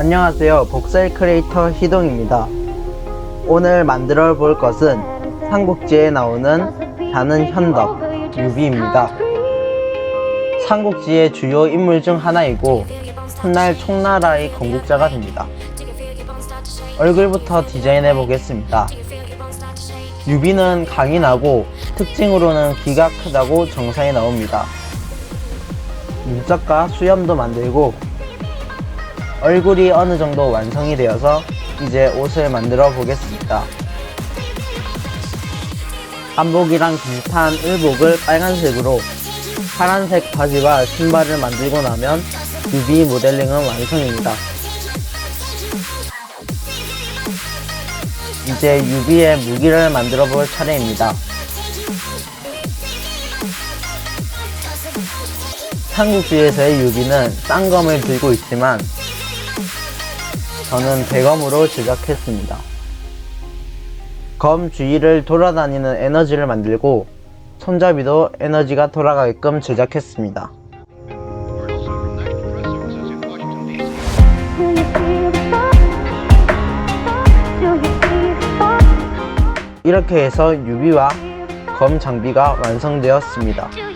안녕하세요. 복셀 크리에이터 희동입니다. 오늘 만들어 볼 것은 삼국지에 나오는 자는 현덕, 유비입니다. 삼국지의 주요 인물 중 하나이고 훗날 총나라의 건국자가 됩니다. 얼굴부터 디자인해 보겠습니다. 유비는 강인하고 특징으로는 귀가 크다고 정사에 나옵니다. 눈썹과 수염도 만들고 얼굴이 어느 정도 완성이 되어서 이제 옷을 만들어 보겠습니다. 한복이랑 비슷한 의복을 빨간색으로 파란색 바지와 신발을 만들고 나면 유비 모델링은 완성입니다. 이제 유비의 무기를 만들어 볼 차례입니다. 삼국지에서의 유비는 쌍검을 들고 있지만 저는 대검으로 제작했습니다. 검 주위를 돌아다니는 에너지를 만들고 손잡이도 에너지가 돌아가게끔 제작했습니다. 이렇게 해서 유비와 검 장비가 완성되었습니다.